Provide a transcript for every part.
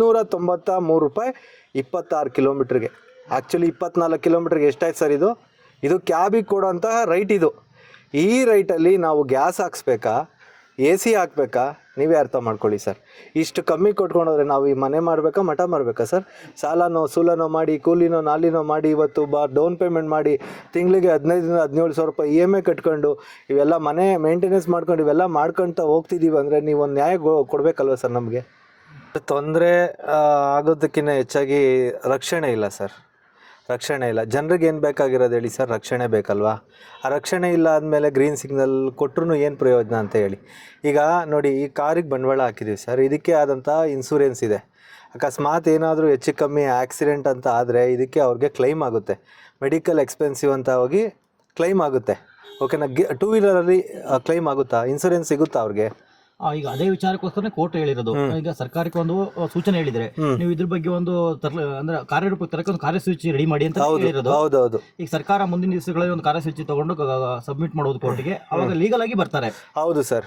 ಇನ್ನೂರ ತೊಂಬತ್ತ ಮೂರು ರೂಪಾಯಿ ಇಪ್ಪತ್ತಾರು ಕಿಲೋಮೀಟ್ರಿಗೆ. ಆ್ಯಕ್ಚುಲಿ ಇಪ್ಪತ್ನಾಲ್ಕು ಕಿಲೋಮೀಟ್ರಿಗೆ ಎಷ್ಟಾಯ್ತು ಸರ್ ಇದು? ಇದು ಕ್ಯಾಬಿಗೆ ಕೊಡೋಂತಹ ರೈಟ್ ಇದು. ಈ ರೈಟಲ್ಲಿ ನಾವು ಗ್ಯಾಸ್ ಹಾಕ್ಸ್ಬೇಕಾ? ಎ ಸಿ ಹಾಕ್ಬೇಕಾ? ನೀವೇ ಅರ್ಥ ಮಾಡ್ಕೊಳ್ಳಿ ಸರ್. ಇಷ್ಟು ಕಮ್ಮಿ ಕೊಟ್ಕೊಂಡೋದ್ರೆ ನಾವು ಈ ಮನೆ ಮಾಡಬೇಕಾ, ಮಠ ಮಾಡಬೇಕಾ ಸರ್? ಸಾಲನೋ, ಸೂಲನೋ ಮಾಡಿ, ಕೂಲಿನೋ, ನಾಲಿನೋ ಮಾಡಿ ಇವತ್ತು ಬಾ ಡೌನ್ ಪೇಮೆಂಟ್ ಮಾಡಿ ತಿಂಗಳಿಗೆ ಹದಿನೈದರಿಂದ ಹದಿನೇಳು ಸಾವಿರ ರೂಪಾಯಿ ಇ ಎಂ ಐ ಕಟ್ಕೊಂಡು ಇವೆಲ್ಲ ಮನೆ ಮೇಂಟೆನೆನ್ಸ್ ಮಾಡ್ಕೊಂಡು ಇವೆಲ್ಲ ಮಾಡ್ಕೊಳ್ತಾ ಹೋಗ್ತಿದ್ದೀವಿ ಅಂದರೆ ನೀವು ಒಂದು ನ್ಯಾಯ ಕೊಡಬೇಕಲ್ವ ಸರ್ ನಮಗೆ? ತೊಂದರೆ ಆಗೋದಕ್ಕಿಂತ ಹೆಚ್ಚಾಗಿ ರಕ್ಷಣೆ ಇಲ್ಲ ಸರ್. ರಕ್ಷಣೆ ಇಲ್ಲ. ಜನರಿಗೆ ಏನು ಬೇಕಾಗಿರೋದು ಹೇಳಿ ಸರ್, ರಕ್ಷಣೆ ಬೇಕಲ್ವಾ? ಆ ರಕ್ಷಣೆ ಇಲ್ಲ ಆದಮೇಲೆ ಗ್ರೀನ್ ಸಿಗ್ನಲ್ ಕೊಟ್ಟರು ಏನು ಪ್ರಯೋಜನ ಅಂತ ಹೇಳಿ. ಈಗ ನೋಡಿ, ಈ ಕಾರಿಗೆ ಬಂಡವಾಳ ಹಾಕಿದ್ದೀವಿ ಸರ್. ಇದಕ್ಕೆ ಆದಂಥ ಇನ್ಸೂರೆನ್ಸ್ ಇದೆ. ಅಕಸ್ಮಾತ್ ಏನಾದರೂ ಹೆಚ್ಚು ಕಮ್ಮಿ ಆಕ್ಸಿಡೆಂಟ್ ಅಂತ ಆದರೆ ಇದಕ್ಕೆ ಅವ್ರಿಗೆ ಕ್ಲೈಮ್ ಆಗುತ್ತೆ. ಮೆಡಿಕಲ್ ಎಕ್ಸ್ಪೆನ್ಸಿವ್ ಅಂತ ಹೋಗಿ ಕ್ಲೈಮ್ ಆಗುತ್ತೆ. ಓಕೆನಾ ಗಿ ಟೂ ವೀಲರಲ್ಲಿ ಕ್ಲೈಮ್ ಆಗುತ್ತಾ? ಇನ್ಸೂರೆನ್ಸ್ ಸಿಗುತ್ತಾ ಅವ್ರಿಗೆ? ಈಗ ಅದೇ ವಿಚಾರಕ್ಕೋಸ್ಕರ ಕೋರ್ಟ್ ಹೇಳಿರೋದು. ಈಗ ಸರ್ಕಾರಕ್ಕೆ ಒಂದು ಸೂಚನೆ ಹೇಳಿದ್ರೆ ನೀವು ಇದ್ರ ಬಗ್ಗೆ ಒಂದು ಅಂದ್ರೆ ಕಾರ್ಯರೂಪಕ್ಕೆ ತರಕ್ಕೆ ಒಂದು ಕಾರ್ಯಸೂಚಿ ರೆಡಿ ಮಾಡಿ ಅಂತ ಹೌದು ಹೇಳಿರೋದು. ಹೌದೌದು ಈಗ ಸರ್ಕಾರ ಮುಂದಿನ ದಿವಸಗಳಲ್ಲಿ ಒಂದು ಕಾರ್ಯಸೂಚಿ ತಗೊಂಡು ಸಬ್ಮಿಟ್ ಮಾಡೋದು ಕೋರ್ಟ್ಗೆ. ಅವಾಗ ಲೀಗಲ್ ಆಗಿ ಬರ್ತಾರೆ. ಹೌದು ಸರ್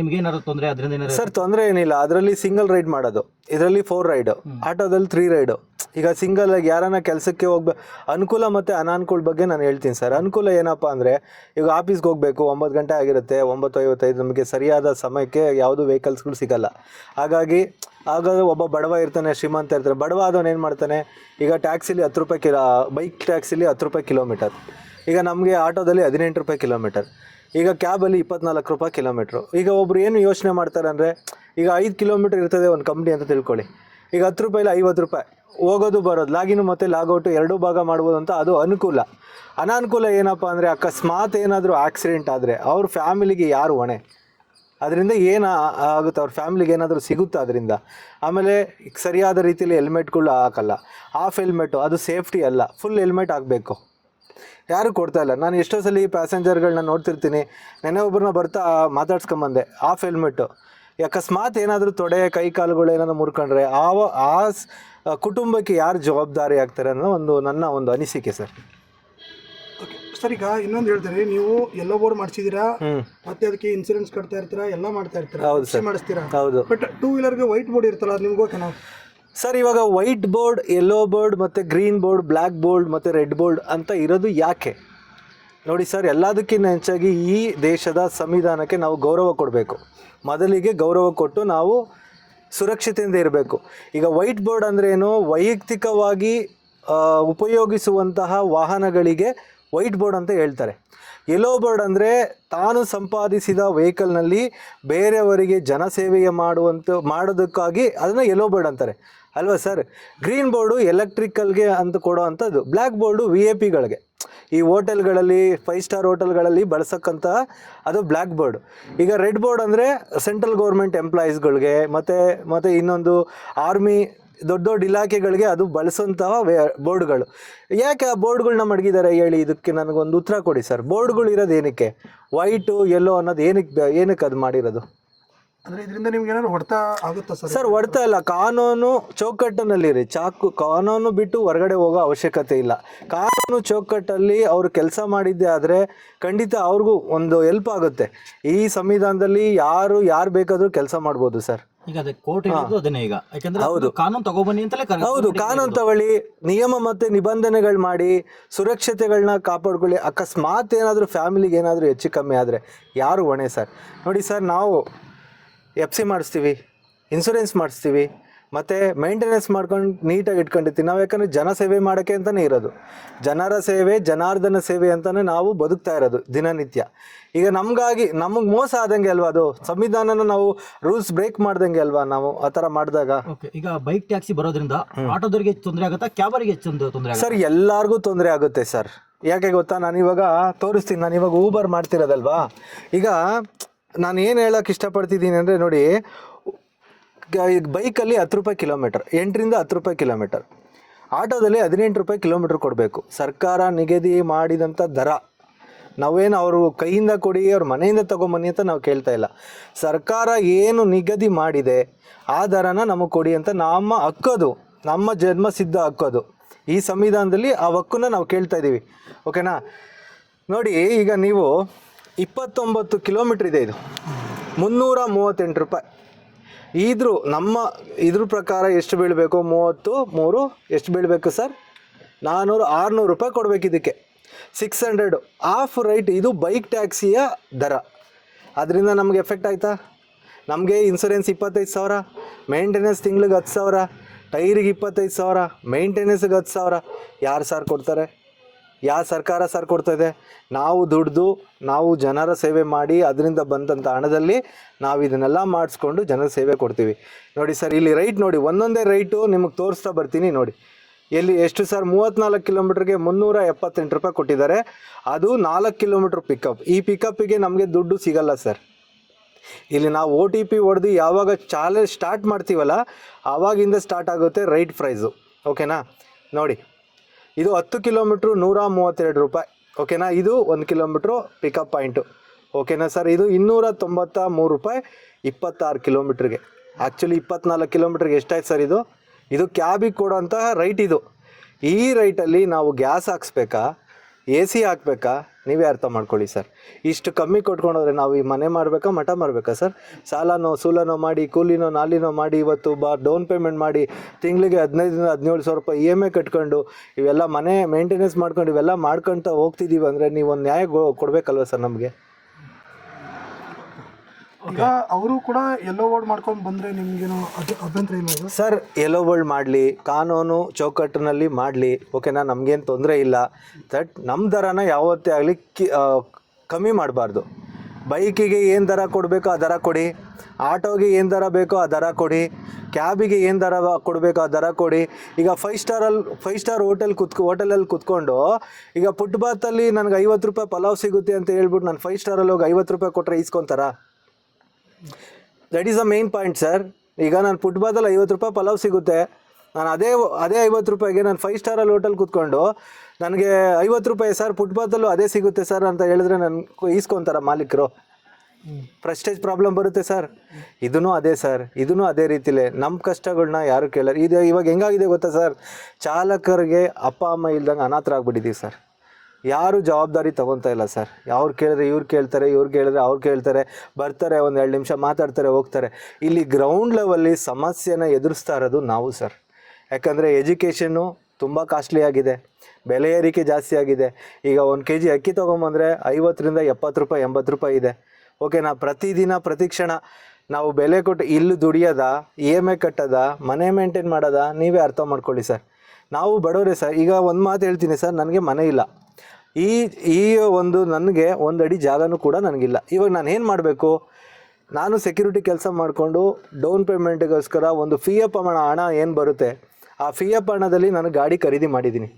ನಿಮ್ಗೆ ಏನಾದ್ರು ತೊಂದರೆ ಅದರಿಂದ ಏನಾದ್ರು ಸರ್ ತೊಂದರೆ ಏನಿಲ್ಲ. ಅದರಲ್ಲಿ ಸಿಂಗಲ್ ರೈಡ್ ಮಾಡೋದು. ಇದರಲ್ಲಿ ಫೋರ್ ರೈಡ್ ಆಟೋದಲ್ಲಿ ತ್ರೀ ರೈಡು ಈಗ ಸಿಂಗಲ್ ಆಗಿ ಯಾರನ್ನ ಕೆಲಸಕ್ಕೆ ಹೋಗ್ಬೇಕು ಅನುಕೂಲ ಮತ್ತು ಅನಾನುಕೂಲ ಬಗ್ಗೆ ನಾನು ಹೇಳ್ತೀನಿ ಸರ್. ಅನುಕೂಲ ಏನಪ್ಪ ಅಂದರೆ, ಈಗ ಆಫೀಸ್ಗೆ ಹೋಗಬೇಕು, ಒಂಬತ್ತು ಗಂಟೆ ಆಗಿರುತ್ತೆ ಒಂಬತ್ತು ಐವತ್ತೈದು ನಮಗೆ ಸರಿಯಾದ ಸಮಯಕ್ಕೆ ಯಾವುದು ವೆಹಿಕಲ್ಸ್ಗಳು ಸಿಗಲ್ಲ. ಹಾಗಾಗಿ ಆಗ ಒಬ್ಬ ಬಡವ ಇರ್ತಾನೆ, ಶ್ರೀಮಂತ ಇರ್ತಾನೆ, ಬಡವ ಆದವನು ಏನು ಮಾಡ್ತಾನೆ, ಈಗ ಟ್ಯಾಕ್ಸಿಲಿ ಹತ್ತು ರೂಪಾಯಿ ಕಿಲೋ ಬೈಕ್ ಟ್ಯಾಕ್ಸಿಲಿ ಹತ್ತು ರೂಪಾಯಿ ಕಿಲೋಮೀಟರ್ ಈಗ ನಮಗೆ ಆಟೋದಲ್ಲಿ ಹದಿನೆಂಟು ರೂಪಾಯಿ ಕಿಲೋಮೀಟರ್ ಈಗ ಕ್ಯಾಬಲ್ಲಿ ಇಪ್ಪತ್ನಾಲ್ಕು ರೂಪಾಯಿ ಕಿಲೋಮೀಟ್ರು ಈಗ ಒಬ್ರು ಏನು ಯೋಚನೆ ಮಾಡ್ತಾರೆ ಅಂದರೆ, ಈಗ ಐದು ಕಿಲೋಮೀಟ್ರ್ ಇರ್ತದೆ ಒಂದು ಕಂಪ್ನಿ ಅಂತ ತಿಳ್ಕೊಳ್ಳಿ. ಈಗ ಹತ್ತು ರೂಪಾಯಿಲಿ ಐವತ್ತು ರೂಪಾಯಿ. ಹೋಗೋದು, ಬರೋದು. ಲಾಗಿನ್ ಮತ್ತು ಲಾಗೌಟು ಎರಡೂ ಭಾಗ ಮಾಡ್ಬೋದು ಅಂತ ಅದು ಅನುಕೂಲ. ಅನಾನುಕೂಲ ಏನಪ್ಪ ಅಂದರೆ ಅಕಸ್ಮಾತ್ ಏನಾದರೂ ಆಕ್ಸಿಡೆಂಟ್ ಆದರೆ ಅವ್ರ ಫ್ಯಾಮಿಲಿಗೆ ಯಾರು ಹೊಣೆ? ಅದರಿಂದ ಏನು ಆಗುತ್ತೆ? ಅವ್ರ ಫ್ಯಾಮಿಲಿಗೆ ಏನಾದರೂ ಸಿಗುತ್ತಾ ಅದರಿಂದ? ಆಮೇಲೆ ಸರಿಯಾದ ರೀತಿಯಲ್ಲಿ ಹೆಲ್ಮೆಟ್ಗಳು ಹಾಕಲ್ಲ. ಹಾಫ್ ಹೆಲ್ಮೆಟು ಅದು ಸೇಫ್ಟಿ ಅಲ್ಲ. ಫುಲ್ ಹೆಲ್ಮೆಟ್ ಹಾಕಬೇಕು. ಯಾರು ಕೊಡ್ತಾ ಇಲ್ಲ. ನಾನು ಎಷ್ಟೋ ಸಲ ಈ ಪ್ಯಾಸೆಂಜರ್ಗಳನ್ನ ನೋಡ್ತಿರ್ತೀನಿ. ನೆನೆ ಒಬ್ಬರನ್ನ ಬರ್ತಾ ಮಾತಾಡ್ಸ್ಕೊಂಬಂದೆ. ಹಾಫ್ ಹೆಲ್ಮೆಟ್ಟು ಅಕಸ್ಮಾತ್ ಏನಾದರೂ ತೊಡೆ ಕೈ ಕಾಲುಗಳು ಏನಾದರೂ ಮುರ್ಕೊಂಡ್ರೆ ಆವ ಆ ಕುಟುಂಬಕ್ಕೆ ಯಾರು ಜವಾಬ್ದಾರಿ ಆಗ್ತಾರೆ ಅನ್ನೋ ಒಂದು ನನ್ನ ಒಂದು ಅನಿಸಿಕೆ ಸರ್. ಓಕೆ ಸರ್ ಈಗ ಇನ್ನೊಂದು ಹೇಳ್ತಾರೆ ನೀವು ಎಲ್ಲ ಬೋರ್ಡ್ ಮಾಡಿಸಿದೀರಾ ಮತ್ತೆ ಅದಕ್ಕೆ ಇನ್ಸೂರೆನ್ಸ್ ಕಟ್ತಾ ಇರ್ತೀರಾ ಎಲ್ಲ ಮಾಡ್ತಾ ಇರ್ತೀರಾ ಮಾಡಿಸ್ತೀರಾ? ಹೌದು. ಬಟ್ ಟೂ ವೀಲರ್ಗೆ ವೈಟ್ ಬೋರ್ಡ್ ಇರ್ತಲ್ಲ ಅದು ನಿಮ್ಗೆ ಓಕೆನಾ ಸರ್ ಇವಾಗ ವೈಟ್ ಬೋರ್ಡ್ ಯೆಲ್ಲೋ ಬೋರ್ಡ್ ಮತ್ತು ಗ್ರೀನ್ ಬೋರ್ಡ್ ಬ್ಲ್ಯಾಕ್ ಬೋರ್ಡ್ ಮತ್ತು ರೆಡ್ ಬೋರ್ಡ್ ಅಂತ ಇರೋದು ಯಾಕೆ? ನೋಡಿ ಸರ್, ಎಲ್ಲದಕ್ಕಿಂತ ಹೆಚ್ಚಾಗಿ ಈ ದೇಶದ ಸಂವಿಧಾನಕ್ಕೆ ನಾವು ಗೌರವ ಕೊಡಬೇಕು. ಮೊದಲಿಗೆ ಗೌರವ ಕೊಟ್ಟು ನಾವು ಸುರಕ್ಷತೆಯಿಂದ ಇರಬೇಕು. ಈಗ ವೈಟ್ ಬೋರ್ಡ್ ಅಂದ್ರೆ ಏನು? ವೈಯಕ್ತಿಕವಾಗಿ ಉಪಯೋಗಿಸುವಂತಹ ವಾಹನಗಳಿಗೆ ವೈಟ್ ಬೋರ್ಡ್ ಅಂತ ಹೇಳ್ತಾರೆ. ಯೆಲ್ಲೋ ಬೋರ್ಡ್ ಅಂದರೆ ತಾನು ಸಂಪಾದಿಸಿದ ವೆಹಿಕಲ್ನಲ್ಲಿ ಬೇರೆಯವರಿಗೆ ಜನಸೇವೆಯ ಮಾಡುವಂಥ ಮಾಡೋದಕ್ಕಾಗಿ ಅದನ್ನು ಯೆಲ್ಲೋ ಬೋರ್ಡ್ ಅಂತಾರೆ. ಅಲ್ವಾ ಸರ್? ಗ್ರೀನ್ ಬೋರ್ಡು ಎಲೆಕ್ಟ್ರಿಕಲ್ಗೆ ಅಂತ ಕೊಡೋ ಅಂಥದ್ದು ಬ್ಲ್ಯಾಕ್ ಬೋರ್ಡು ವಿ ಎ ಪಿಗಳಿಗೆ ಈ ಹೋಟೆಲ್ಗಳಲ್ಲಿ ಫೈವ್ ಸ್ಟಾರ್ ಹೋಟೆಲ್ಗಳಲ್ಲಿ ಬಳಸಕ್ಕಂತಹ ಅದು ಬ್ಲ್ಯಾಕ್ ಬೋರ್ಡ್ ಈಗ ರೆಡ್ ಬೋರ್ಡ್ ಅಂದರೆ ಸೆಂಟ್ರಲ್ ಗೌರ್ಮೆಂಟ್ ಎಂಪ್ಲಾಯೀಸ್ಗಳಿಗೆ ಮತ್ತು ಮತ್ತು ಇನ್ನೊಂದು ಆರ್ಮಿ ದೊಡ್ಡ ದೊಡ್ಡ ಇಲಾಖೆಗಳಿಗೆ ಅದು ಬಳಸುವಂತಹ ವೇ ಬೋರ್ಡ್ಗಳು ಯಾಕೆ ಆ ಬೋರ್ಡ್ಗಳನ್ನ ಮಡಗಿದ್ದಾರೆ ಹೇಳಿ ಇದಕ್ಕೆ ನನಗೊಂದು ಉತ್ತರ ಕೊಡಿ ಸರ್. ಬೋರ್ಡ್ಗಳು ಇರೋದು ಏನಕ್ಕೆ? ವೈಟು ಎಲ್ಲೋ ಅನ್ನೋದು ಏನಕ್ಕೆ ಏನಕ್ಕೆ ಅದು ಮಾಡಿರೋದು? ಅಂದ್ರೆ ಇದರಿಂದ ನಿಮ್ಗೆ ಏನಾದ್ರು ಹೊಡೆತ ಆಗುತ್ತಾ ಸರ್? ಸರ್ ಹೊಡ್ತಾ ಇಲ್ಲ. ಕಾನೂನು ಚೌಕಟ್ಟಿನಲ್ಲಿರಿ ಚಾಕು ಕಾನೂನು ಬಿಟ್ಟು ಹೊರಗಡೆ ಹೋಗೋ ಅವಶ್ಯಕತೆ ಇಲ್ಲ. ಕಾನೂನು ಚೌಕಟ್ಟಲ್ಲಿ ಅವರು ಕೆಲಸ ಮಾಡಿದ್ದೆ ಆದರೆ ಖಂಡಿತ ಅವ್ರಿಗೂ ಒಂದು ಹೆಲ್ಪ್ ಆಗುತ್ತೆ. ಈ ಸಂವಿಧಾನದಲ್ಲಿ ಯಾರು ಯಾರು ಬೇಕಾದರೂ ಕೆಲಸ ಮಾಡ್ಬೋದು ಸರ್. ಈಗ ಅದೇ ಕೋರ್ಟ್ ಹೇಳಿದ್ದು ಅದನ್ನೇ ಈಗ. ಯಾಕಂದ್ರೆ ಹೌದು. ಕಾನೂನು ತಗೊಬನ್ನಿ ಅಂತಲೇ ಕರೆ- ಹೌದು. ಕಾನೂನು ತಗೊಳ್ಳಿ ನಿಯಮ ಮತ್ತು ನಿಬಂಧನೆಗಳು ಮಾಡಿ ಸುರಕ್ಷತೆಗಳನ್ನ ಕಾಪಾಡ್ಕೊಳ್ಳಿ. ಅಕಸ್ಮಾತ್ ಏನಾದರೂ ಫ್ಯಾಮಿಲಿಗೆ ಏನಾದರೂ ಹೆಚ್ಚು ಕಮ್ಮಿ ಆದರೆ ಯಾರು ಹೊಣೆ ಸರ್? ನೋಡಿ ಸರ್ ನಾವು ಎಫ್ ಸಿ ಮಾಡಿಸ್ತೀವಿ ಇನ್ಸೂರೆನ್ಸ್ ಮಾಡಿಸ್ತೀವಿ ಮತ್ತು ಮೇಂಟೆನೆನ್ಸ್ ಮಾಡ್ಕೊಂಡು ನೀಟಾಗಿ ಇಟ್ಕೊಂಡಿರ್ತೀವಿ. ನಾವು ಯಾಕಂದರೆ ಜನ ಸೇವೆ ಮಾಡೋಕ್ಕೆ ಅಂತಲೇ ಇರೋದು. ಜನರ ಸೇವೆ ಜನಾರ್ದನ ಸೇವೆ ಅಂತಲೇ ನಾವು ಬದುಕ್ತಾ ಇರೋದು ದಿನನಿತ್ಯ. ಈಗ ನಮಗಾಗಿ ನಮಗೆ ಮೋಸ ಆದಂಗೆ ಅಲ್ವಾ ಅದು? ಸಂವಿಧಾನನ ನಾವು ರೂಲ್ಸ್ ಬ್ರೇಕ್ ಮಾಡ್ದಂಗೆ ಅಲ್ವಾ ನಾವು ಆ ಥರ ಮಾಡಿದಾಗ? ಓಕೆ ಈಗ ಬೈಕ್ ಟ್ಯಾಕ್ಸಿ ಬರೋದ್ರಿಂದ ಆಟೋದವ್ರಿಗೆ ತೊಂದರೆ ಆಗುತ್ತಾ? ಕ್ಯಾಬರಿಗೆ ಹೆಚ್ಚು ತೊಂದರೆ ಸರ್ ಎಲ್ಲರಿಗೂ ತೊಂದರೆ ಆಗುತ್ತೆ ಸರ್. ಯಾಕೆ ಗೊತ್ತಾ? ನಾನು ಇವಾಗ ತೋರಿಸ್ತೀನಿ. ನಾನು ಇವಾಗ ಊಬರ್ ಮಾಡ್ತಿರೋದಲ್ವಾ? ಈಗ ನಾನು ಏನು ಹೇಳೋಕೆ ಇಷ್ಟಪಡ್ತಿದ್ದೀನಿ ಅಂದರೆ ನೋಡಿ ಬೈಕಲ್ಲಿ ಹತ್ತು ರೂಪಾಯಿ ಕಿಲೋಮೀಟರ್ ಎಂಟರಿಂದ ಹತ್ತು ರೂಪಾಯಿ ಕಿಲೋಮೀಟರ್ ಆಟೋದಲ್ಲಿ ಹದಿನೆಂಟು ರೂಪಾಯಿ ಕಿಲೋಮೀಟ್ರ್ ಕೊಡಬೇಕು. ಸರ್ಕಾರ ನಿಗದಿ ಮಾಡಿದಂಥ ದರ. ನಾವೇನು ಅವರು ಕೈಯಿಂದ ಕೊಡಿ, ಅವ್ರ ಮನೆಯಿಂದ ತಗೊಂಬನ್ನಿ ಅಂತ ನಾವು ಕೇಳ್ತಾ ಇಲ್ಲ. ಸರ್ಕಾರ ಏನು ನಿಗದಿ ಮಾಡಿದೆ, ಆ ದರನ ನಮಗೆ ಕೊಡಿ ಅಂತ ನಮ್ಮ ಹಕ್ಕದು, ನಮ್ಮ ಜನ್ಮ ಸಿದ್ಧ ಹಕ್ಕದು. ಈ ಸಂವಿಧಾನದಲ್ಲಿ ಆ ಹಕ್ಕನ್ನ ನಾವು ಕೇಳ್ತಾ ಇದ್ದೀವಿ ಓಕೆನಾ ನೋಡಿ, ಈಗ ನೀವು ಇಪ್ಪತ್ತೊಂಬತ್ತು ಕಿಲೋಮೀಟ್ರ್ ಇದೆ ಇದು. ಮುನ್ನೂರ ಮೂವತ್ತೆಂಟು ರೂಪಾಯಿ. ಇದ್ರು ನಮ್ಮ, ಇದ್ರ ಪ್ರಕಾರ ಎಷ್ಟು ಬೀಳಬೇಕು? ಮೂವತ್ತು, ಮೂರು, ಎಷ್ಟು ಬೀಳಬೇಕು ಸರ್? ನಾನ್ನೂರು ಆರುನೂರು ರೂಪಾಯಿ ಕೊಡಬೇಕು ಇದಕ್ಕೆ. Six hundred. ಆಫ್ ರೈಟ್ ಇದು ಬೈಕ್ ಟ್ಯಾಕ್ಸಿಯ ದರ. ಅದರಿಂದ ನಮಗೆ ಎಫೆಕ್ಟ್ ಆಯಿತಾ? ನಮಗೆ ಇನ್ಸೂರೆನ್ಸ್ ಇಪ್ಪತ್ತೈದು ಸಾವಿರ, ಮೇಂಟೆನೆನ್ಸ್ ತಿಂಗ್ಳಿಗೆ ಹತ್ತು ಸಾವಿರ, ಟೈರಿಗೆ ಇಪ್ಪತ್ತೈದು ಸಾವಿರ, ಮೇಂಟೆನೆನ್ಸ್ಗೆ ಹತ್ತು ಸಾವಿರ. ಯಾರು ಸರ್ ಕೊಡ್ತಾರೆ? ಯಾವ ಸರ್ಕಾರ ಸರ್ ಕೊಡ್ತಾಯಿದೆ ನಾವು ದುಡ್ದು, ನಾವು ಜನರ ಸೇವೆ ಮಾಡಿ ಅದರಿಂದ ಬಂದಂಥ ಹಣದಲ್ಲಿ ನಾವು ಇದನ್ನೆಲ್ಲ ಮಾಡಿಸ್ಕೊಂಡು ಜನರ ಸೇವೆ ಕೊಡ್ತೀವಿ. ನೋಡಿ ಸರ್, ಇಲ್ಲಿ ರೈಟ್ ನೋಡಿ, ಒಂದೊಂದೇ ರೈಟು ನಿಮಗೆ ತೋರಿಸ್ತಾ ಬರ್ತೀನಿ ನೋಡಿ. ಎಲ್ಲಿ ಎಷ್ಟು ಸರ್ ಮೂವತ್ತ್ನಾಲ್ಕು ಕಿಲೋಮೀಟ್ರಿಗೆ ಮುನ್ನೂರ ಎಪ್ಪತ್ತೆಂಟು ರೂಪಾಯಿ ಕೊಟ್ಟಿದ್ದಾರೆ. ಅದು ನಾಲ್ಕು ಕಿಲೋಮೀಟ್ರ್ ಪಿಕಪ್ ಈ ಪಿಕಪ್ಪಿಗೆ ನಮಗೆ ದುಡ್ಡು ಸಿಗಲ್ಲ ಸರ್. ಇಲ್ಲಿ ನಾವು ಓ ಟಿ ಪಿ ಹೊಡೆದು ಯಾವಾಗ ಚಾಲೆ ಸ್ಟಾರ್ಟ್ ಮಾಡ್ತೀವಲ್ಲ, ಆವಾಗಿಂದ ಸ್ಟಾರ್ಟ್ ಆಗುತ್ತೆ ರೈಟ್ ಪ್ರೈಸು ಓಕೆನಾ ನೋಡಿ ಇದು ಹತ್ತು ಕಿಲೋಮೀಟ್ರು ನೂರ ಮೂವತ್ತೆರಡು ರೂಪಾಯಿ. ಓಕೆನಾ? ಇದು ಒಂದು ಕಿಲೋಮೀಟ್ರು ಪಿಕಪ್ ಪಾಯಿಂಟು ಓಕೆನಾ ಸರ್? ಇದು ಇನ್ನೂರ ತೊಂಬತ್ತ ಮೂರು ರೂಪಾಯಿ ಇಪ್ಪತ್ತಾರು ಕಿಲೋಮೀಟ್ರಿಗೆ. ಆ್ಯಕ್ಚುಲಿ ಇಪ್ಪತ್ನಾಲ್ಕು ಕಿಲೋಮೀಟ್ರಿಗೆ ಎಷ್ಟಾಯ್ತು ಸರ್ ಇದು? ಇದು ಕ್ಯಾಬಿಗೆ ಕೊಡೋಂತಹ ರೈಟ್ ಇದು. ಈ ರೈಟಲ್ಲಿ ನಾವು ಗ್ಯಾಸ್ ಹಾಕ್ಸ್ಬೇಕಾ? ಎ ಸಿ ಹಾಕ್ಬೇಕಾ? ನೀವೇ ಅರ್ಥ ಮಾಡ್ಕೊಳ್ಳಿ ಸರ್. ಇಷ್ಟು ಕಮ್ಮಿ ಕೊಟ್ಕೊಂಡೋದ್ರೆ ನಾವು ಈ ಮನೆ ಮಾಡಬೇಕಾ, ಮಠ ಮಾಡಬೇಕಾ ಸರ್? ಸಾಲನೋ, ಸೂಲನೋ ಮಾಡಿ, ಕೂಲಿನೋ, ನಾಲಿನೋ ಮಾಡಿ ಇವತ್ತು ಬಾ ಡೌನ್ ಪೇಮೆಂಟ್ ಮಾಡಿ ತಿಂಗಳಿಗೆ ಹದಿನೈದರಿಂದ ಹದಿನೇಳು ಸಾವಿರ ರೂಪಾಯಿ ಇ ಎಂ ಐ ಕಟ್ಕೊಂಡು ಇವೆಲ್ಲ ಮನೆ ಮೇಂಟೆನೆನ್ಸ್ ಮಾಡ್ಕೊಂಡು ಇವೆಲ್ಲ ಮಾಡ್ಕೊಳ್ತಾ ಹೋಗ್ತಿದ್ದೀವಿ ಅಂದರೆ ನೀವು ಒಂದು ನ್ಯಾಯ ಕೊಡಬೇಕಲ್ವ ಸರ್ ನಮಗೆ? ಅವರು ಕೂಡ ಎಲ್ಲೋ ವರ್ಡ್ ಮಾಡ್ಕೊಂಡು ಬಂದ್ರೆ ನಿಮ್ಗೇನು ಅಭ್ಯಂತರ ಇಲ್ಲ ಸರ್ ಎಲ್ಲೋ ವರ್ಲ್ಡ್ ಮಾಡಲಿ, ಕಾನೂನು ಚೌಕಟ್ಟಿನಲ್ಲಿ ಮಾಡಲಿ, ಓಕೆನಾ? ನಮಗೇನು ತೊಂದರೆ ಇಲ್ಲ. ದಟ್ ನಮ್ಮ ದರನ ಯಾವತ್ತೇ ಆಗಲಿ ಕಮ್ಮಿ ಮಾಡಬಾರ್ದು. ಬೈಕಿಗೆ ಏನು ದರ ಕೊಡಬೇಕೋ ಆ ದರ ಕೊಡಿ. ಆಟೋಗೆ ಏನು ದರ ಬೇಕೋ ಆ ದರ ಕೊಡಿ. ಕ್ಯಾಬಿಗೆ ಏನು ದರ ಕೊಡಬೇಕೋ ಆ ದರ ಕೊಡಿ. ಈಗ ಫೈವ್ ಸ್ಟಾರಲ್ಲಿ ಫೈವ್ ಸ್ಟಾರ್ ಹೋಟೆಲ್ ಕುತ್ಕೊ, ಹೋಟೆಲಲ್ಲಿ ಕುತ್ಕೊಂಡು, ಈಗ ಫುಟ್ಬಾತಲ್ಲಿ ನನಗೆ ಐವತ್ತು ರೂಪಾಯಿ ಪಲಾವ್ ಸಿಗುತ್ತೆ ಅಂತ ಹೇಳ್ಬಿಟ್ಟು ನಾನು ಫೈವ್ ಸ್ಟಾರಲ್ಲಿ ಹೋಗಿ ಐವತ್ತು ರೂಪಾಯಿ ಕೊಟ್ಟರೆ ಇಸ್ಕೊತಾರಾ that is a main point sir ಈಗ ನಾನು ಫುಟ್ಬಾದಲ್ಲಿ ಐವತ್ತು ರೂಪಾಯಿ ಪಲಾವ್ ಸಿಗುತ್ತೆ. ನಾನು ಅದೇ ಅದೇ ಐವತ್ತು ರೂಪಾಯಿಗೆ ನಾನು ಫೈವ್ ಸ್ಟಾರಲ್ಲಿ ಹೋಟೆಲ್ ಕೂತ್ಕೊಂಡು ನನಗೆ ಐವತ್ತು ರೂಪಾಯಿ ಸರ್ ಫುಟ್ಬಾತಲ್ಲೂ ಅದೇ ಸಿಗುತ್ತೆ ಸರ್ ಅಂತ ಹೇಳಿದ್ರೆ ನನ್ನ ಈಸ್ಕೊಂತಾರ ಮಾಲೀಕರು. ಪ್ರೆಸ್ಟೇಜ್ ಪ್ರಾಬ್ಲಮ್ ಬರುತ್ತೆ ಸರ್ ಇದೂ ಅದೇ ಸರ್ ಇದೂ ಅದೇ ರೀತಿಲೇ. ನಮ್ಮ ಕಷ್ಟಗಳನ್ನ ಯಾರು ಕೇಳಲ್ಲ. ಇದು ಇವಾಗ ಹೆಂಗಾಗಿದೆ ಗೊತ್ತಾ ಸರ್ ಚಾಲಕರಿಗೆ ಅಪ್ಪ, ಅಮ್ಮ ಇಲ್ದಂಗೆ ಅನಾಥರಾಗ್ಬಿಟ್ಟಿದ್ದೀವಿ ಸರ್ ಯಾರು ಜವಾಬ್ದಾರಿ ತಗೊತಾ ಇಲ್ಲ ಸರ್. ಅವ್ರು ಕೇಳಿದ್ರೆ ಇವ್ರು ಕೇಳ್ತಾರೆ, ಇವ್ರು ಕೇಳಿದ್ರೆ ಅವ್ರು ಕೇಳ್ತಾರೆ, ಬರ್ತಾರೆ, ಒಂದು ಎರಡು ನಿಮಿಷ ಮಾತಾಡ್ತಾರೆ, ಹೋಗ್ತಾರೆ. ಇಲ್ಲಿ ಗ್ರೌಂಡ್ ಲೆವೆಲ್ಲಿ ಸಮಸ್ಯೆನ ಎದುರಿಸ್ತಾ ಇರೋದು ನಾವು ಸರ್. ಯಾಕಂದರೆ ಎಜುಕೇಷನ್ನು ತುಂಬ ಕಾಸ್ಟ್ಲಿ ಆಗಿದೆ, ಬೆಲೆ ಏರಿಕೆ ಜಾಸ್ತಿ ಆಗಿದೆ. ಈಗ ಒಂದು ಕೆ ಜಿ ಅಕ್ಕಿ ತೊಗೊಂಬಂದರೆ ಐವತ್ತರಿಂದ ಎಪ್ಪತ್ತು ರೂಪಾಯಿ, ಎಂಬತ್ತು ರೂಪಾಯಿ ಇದೆ. ಓಕೆ ನಾ ಪ್ರತಿದಿನ, ಪ್ರತಿ ಕ್ಷಣ ನಾವು ಬೆಲೆ ಕೊಟ್ಟು ಇಲ್ಲಿ ದುಡಿಯೋದ ಇ ಎಂ ಐ ಕಟ್ಟೋದ, ಮನೆ ಮೇಂಟೈನ್ ಮಾಡೋದ, ನೀವೇ ಅರ್ಥ ಮಾಡ್ಕೊಳ್ಳಿ ಸರ್. ನಾವು ಬಡವರೇ ಸರ್, ಈಗ ಒಂದು ಮಾತು ಹೇಳ್ತೀನಿ ಸರ್, ನನಗೆ ಮನೆ ಇಲ್ಲ. ಈ ಈ ಒಂದು ನನಗೆ ಒಂದು ಅಡಿ ಜಾಗನೂ ಕೂಡ ನನಗಿಲ್ಲ. ಇವಾಗ ನಾನು ಏನು ಮಾಡಬೇಕು? ನಾನು ಸೆಕ್ಯೂರಿಟಿ ಕೆಲಸ ಮಾಡಿಕೊಂಡು ಡೌನ್ ಪೇಮೆಂಟ್ಗೋಸ್ಕರ ಒಂದು ಫಿ ಅಪ್ ಹಣ ಹಣ ಏನು ಬರುತ್ತೆ? ಆ ಫಿ ಅಪ್ ಹಣದಲ್ಲಿ ನಾನು ಗಾಡಿ ಖರೀದಿ ಮಾಡಿದ್ದೀನಿ.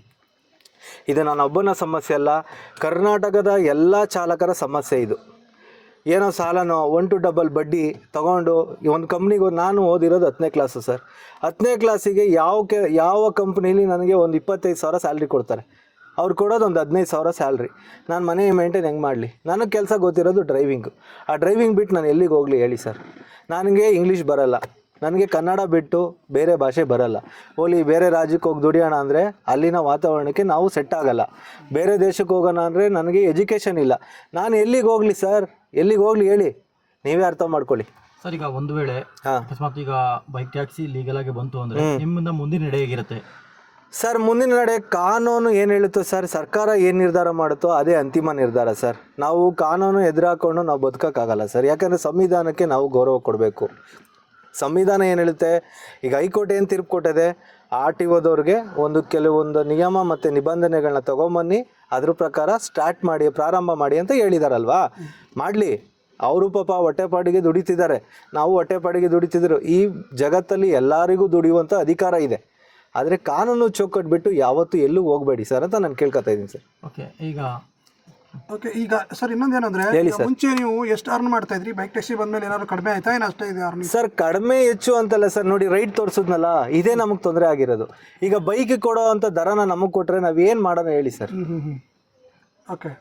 ಇದು ನಾನು ಒಬ್ಬನ ಸಮಸ್ಯೆ ಅಲ್ಲ, ಕರ್ನಾಟಕದ ಎಲ್ಲ ಚಾಲಕರ ಸಮಸ್ಯೆ ಇದು. ಏನೋ ಸಾಲನೋ ಒನ್ ಟು ಡಬಲ್ ಬಡ್ಡಿ ತೊಗೊಂಡು ಒಂದು ಕಂಪ್ನಿಗೆ ನಾನು ಓದಿರೋದು ಹತ್ತನೇ ಕ್ಲಾಸು ಸರ್. ಹತ್ತನೇ ಕ್ಲಾಸಿಗೆ ಯಾವ ಕೆ, ಯಾವ ಕಂಪ್ನೀಲಿ ನನಗೆ ಒಂದು ಇಪ್ಪತ್ತೈದು ಸಾವಿರ ಸ್ಯಾಲ್ರಿ ಕೊಡ್ತಾರೆ. ಅವ್ರು ಕೊಡೋದು ಒಂದು ಹದಿನೈದು ಸಾವಿರ ಸ್ಯಾಲ್ರಿ. ನಾನು ಮನೆ ಮೇಂಟೈನ್ ಹೆಂಗೆ ಮಾಡಲಿ? ನನಗೆ ಕೆಲಸ ಗೊತ್ತಿರೋದು ಡ್ರೈವಿಂಗು ಆ ಡ್ರೈವಿಂಗ್ ಬಿಟ್ಟು ನಾನು ಎಲ್ಲಿಗೆ ಹೋಗಲಿ ಹೇಳಿ ಸರ್ ನನಗೆ ಇಂಗ್ಲೀಷ್ ಬರಲ್ಲ. ನನಗೆ ಕನ್ನಡ ಬಿಟ್ಟು ಬೇರೆ ಭಾಷೆ ಬರಲ್ಲ. ಓಲಿ ಬೇರೆ ರಾಜ್ಯಕ್ಕೆ ಹೋಗಿ ದುಡಿಯೋಣ ಅಂದರೆ ಅಲ್ಲಿನ ವಾತಾವರಣಕ್ಕೆ ನಾವು ಸೆಟ್ ಆಗಲ್ಲ. ಬೇರೆ ದೇಶಕ್ಕೆ ಹೋಗೋಣ ಅಂದರೆ ನನಗೆ ಎಜುಕೇಷನ್ ಇಲ್ಲ. ನಾನು ಎಲ್ಲಿಗೆ ಹೋಗಲಿ ಸರ್ ಎಲ್ಲಿಗೆ ಹೋಗಲಿ ಹೇಳಿ? ನೀವೇ ಅರ್ಥ ಮಾಡ್ಕೊಳ್ಳಿ. ಸರ್ ಈಗ ಒಂದು ವೇಳೆ ಹಾಂ. ಅಕಸ್ಮಾತ್ ಈಗ ಬೈಕ್ ಟ್ಯಾಕ್ಸಿ ಲೀಗಲ್ ಆಗಿ ಬಂತು ಅಂದ್ರೆ ನಿಮ್ಮಿಂದ ಮುಂದಿನ ಹೇಗಿರುತ್ತೆ ಸರ್, ಮುಂದಿನ ನಡೆ ಕಾನೂನು ಏನು ಹೇಳುತ್ತೋ ಸರ್, ಸರ್ಕಾರ ಏನು ನಿರ್ಧಾರ ಮಾಡುತ್ತೋ ಅದೇ ಅಂತಿಮ ನಿರ್ಧಾರ ಸರ್. ನಾವು ಕಾನೂನು ಎದುರಾಕೊಂಡು ನಾವು ಬದುಕೋಕ್ಕಾಗಲ್ಲ ಸರ್. ಯಾಕಂದರೆ ಸಂವಿಧಾನಕ್ಕೆ ನಾವು ಗೌರವ ಕೊಡಬೇಕು. ಸಂವಿಧಾನ ಏನು ಹೇಳುತ್ತೆ? ಈಗ ಹೈಕೋರ್ಟ್ ಏನು ತೀರ್ಪು ಕೊಟ್ಟಿದೆ? ಆರ್ ಟಿ ಓದವ್ರಿಗೆ ಒಂದು ಕೆಲವೊಂದು ನಿಯಮ ಮತ್ತು ನಿಬಂಧನೆಗಳನ್ನ ತೊಗೊಂಬನ್ನಿ. ಅದ್ರ ಪ್ರಕಾರ ಸ್ಟಾರ್ಟ್ ಮಾಡಿ, ಪ್ರಾರಂಭ ಮಾಡಿ ಅಂತ ಹೇಳಿದಾರಲ್ವಾ? ಮಾಡಲಿ. ಅವರು ಪಾಪ ಹೊಟ್ಟೆಪಾಡಿಗೆ ದುಡಿತಿದ್ದಾರೆ. ನಾವು ಹೊಟ್ಟೆಪಾಡಿಗೆ ದುಡಿತಿದ್ರು. ಈ ಜಗತ್ತಲ್ಲಿ ಎಲ್ಲರಿಗೂ ದುಡಿಯುವಂಥ ಅಧಿಕಾರ ಇದೆ. ಆದರೆ ಕಾನೂನು ಚೌಕಟ್ಟು ಬಿಟ್ಟು ಯಾವತ್ತೂ ಎಲ್ಲೂ ಹೋಗಬೇಡಿ ಸರ್ ಅಂತ ನಾನು ಕೇಳ್ಕೊತಾ ಇದ್ದೀನಿ ಸರ್. ಓಕೆ ಈಗ ಓಕೆ ಈಗ ಸರ್ ಇನ್ನೊಂದೇನಂದ್ರೆ ಹೇಳಿ. ಮುಂಚೆ ನೀವು ಎಷ್ಟು ಅರ್ನ್ ಮಾಡ್ತಾ ಇದ್ರಿ? ಬೈಕ್ ಟ್ಯಾಕ್ಸಿ ಬಂದ್ಮೇಲೆ ಏನಾದ್ರು ಕಡಿಮೆ ಆಯ್ತಾ ಏನು ಅಷ್ಟೇ ಇದೆ ಅರ್ನ್ ಸರ್ ಕಡಿಮೆ ಹೆಚ್ಚು ಅಂತಲ್ಲ ಸರ್ ನೋಡಿ ರೈಟ್ ತೋರಿಸಿದ್ನಲ್ಲ ಇದೇ ನಮಗೆ ತೊಂದರೆ ಆಗಿರೋದು. ಈಗ ಬೈಕ್ ಕೊಡೋ ಅಂತ ದರನ ನಮಗೆ ಕೊಟ್ಟರೆ ನಾವೇನು ಮಾಡೋಣ ಹೇಳಿ ಸರ್. ಓಕೆ.